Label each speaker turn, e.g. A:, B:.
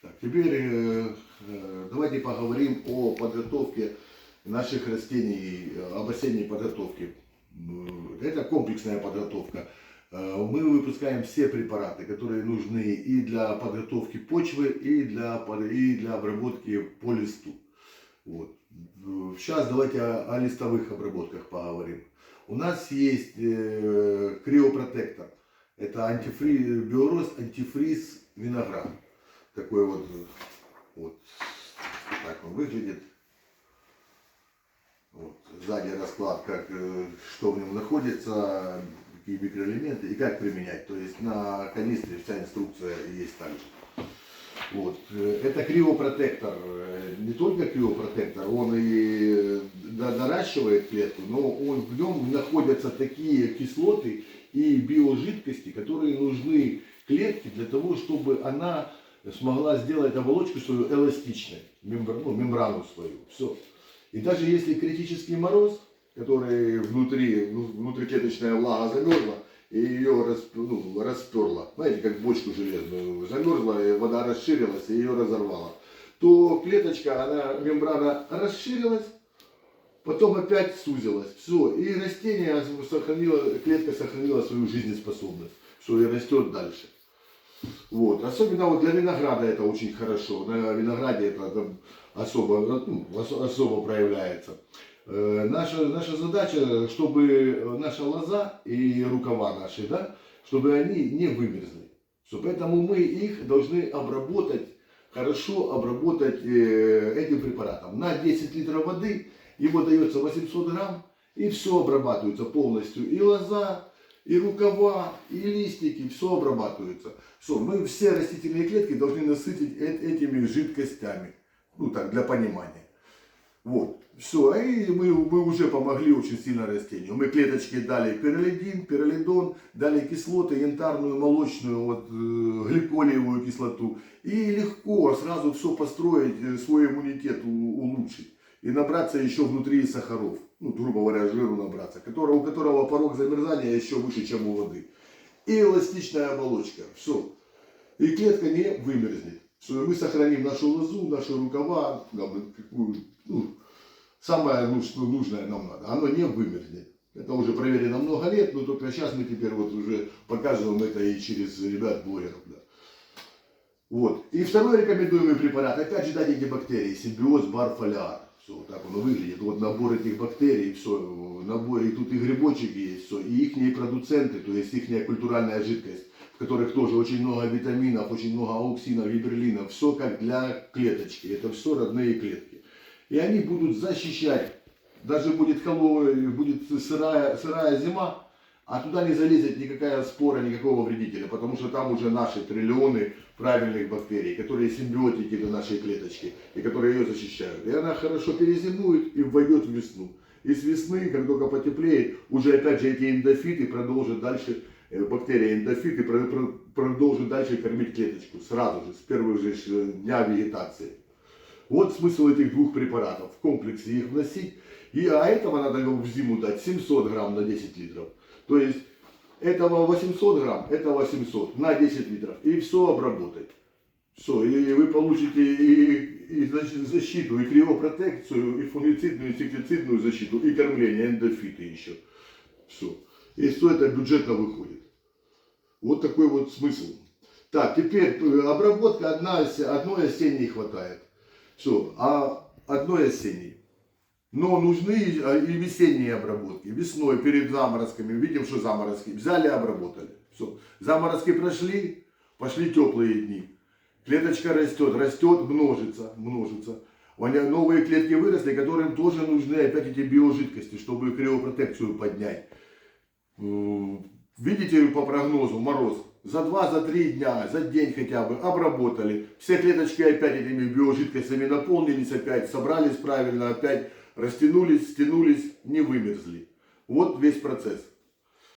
A: Так, теперь э, э, давайте поговорим о подготовке наших растений, э, об осенней подготовке. М, Это комплексная подготовка. Э, Мы выпускаем все препараты, которые нужны и для подготовки почвы, и для, и для обработки по листу. Вот. Сейчас давайте о, о листовых обработках поговорим. У нас есть э, криопротектор. Это антифриз, биорост, антифриз, виноград. Такой вот, вот так он выглядит. Вот, сзади расклад, как, э, что в нем находится, какие микроэлементы и как применять. То есть на канистре вся инструкция есть также. Вот. э, Это криопротектор. Э, Не только криопротектор, он и наращивает клетку, но он, в нем находятся такие кислоты и биожидкости, которые нужны клетке для того, чтобы она смогла сделать оболочку свою эластичной, мембра- ну, мембрану свою. Все. И даже если критический мороз, который внутри, ну, внутриклеточная влага замерзла, и ее расп- ну, расперла, знаете, как бочку железную, замерзла, и вода расширилась, и ее разорвала, то клеточка, она, мембрана расширилась, потом опять сузилась. Все, и растение сохранило, клетка сохранила свою жизнеспособность. Все, и растет дальше. Вот. Особенно вот для винограда это очень хорошо. На винограде это там особо, ну, ос- особо проявляется. Э, Наша, наша задача, чтобы наша лоза и рукава наши, да, чтобы они не вымерзли. Всё, Поэтому мы их должны обработать, хорошо обработать э, этим препаратом. На 10 литров воды его дается 800 грамм, и все обрабатывается полностью. И лоза, и рукава, и листики, все обрабатывается. Все, мы все растительные клетки должны насытить э- этими жидкостями. Ну так, для понимания. Вот. Все, и мы, мы уже помогли очень сильно растению. Мы клеточки дали пиролидин, пиролидон, дали кислоты, янтарную, молочную, вот, э, гликолиевую кислоту. И легко сразу все построить, э, свой иммунитет улучшить. И набраться еще внутри сахаров, ну, грубо говоря, жиру набраться, которого, у которого порог замерзания еще выше, чем у воды. И эластичная оболочка. Все. И клетка не вымерзнет. Все, мы сохраним нашу лозу, наши рукава, какую, ну, самое ну, что нужное нам надо. Оно не вымерзнет. Это уже проверено много лет, но только сейчас мы теперь вот уже показываем это и через ребят-блогеров. Да. Вот. И второй рекомендуемый препарат, опять же дать эти бактерии, симбиоз барфоляр. Все, так оно выглядит. Вот набор этих бактерий, все, набор, и тут и грибочек есть, все, и их продуценты, то есть их культуральная жидкость, в которых тоже очень много витаминов, очень много ауксинов, гиберлинов, все как для клеточки, это все родные клетки. И они будут защищать, даже будет холодная, будет сырая, сырая зима, а туда не залезет никакая спора, никакого вредителя, потому что там уже наши триллионы правильных бактерий, которые симбиотики для нашей клеточки, и которые ее защищают. И она хорошо перезимует и войдет в весну. И с весны, как только потеплеет, уже опять же эти эндофиты продолжат дальше, э, бактерии эндофиты про- про- продолжат дальше кормить клеточку, сразу же, с первых же дня вегетации. Вот смысл этих двух препаратов. В комплексе их вносить. И, а этого надо в зиму дать 700 грамм на 10 литров. То есть этого 800 грамм, это 800 на 10 литров. И все обработать. Все, и вы получите и, и защ- защиту, и криопротекцию, и фунгицидную, инсектицидную защиту, и кормление, эндофиты еще. Все. И все это бюджетно выходит. Вот такой вот смысл. Так, теперь э, обработка одна, одной осенней хватает. Все, а одной осенней. Но нужны и а, и весенние обработки. Весной перед заморозками, видим, что заморозки, взяли, обработали. Все. Заморозки прошли, пошли теплые дни. Клеточка растет, растет, множится, множится. У нее Новые клетки выросли, которым тоже нужны опять эти биожидкости, чтобы криопротекцию поднять. Видите по прогнозу мороз? За 2-3 дня, за день хотя бы обработали. Все клеточки опять этими биожидкостями наполнились опять, собрались правильно, опять растянулись, стянулись, не вымерзли. Вот весь процесс.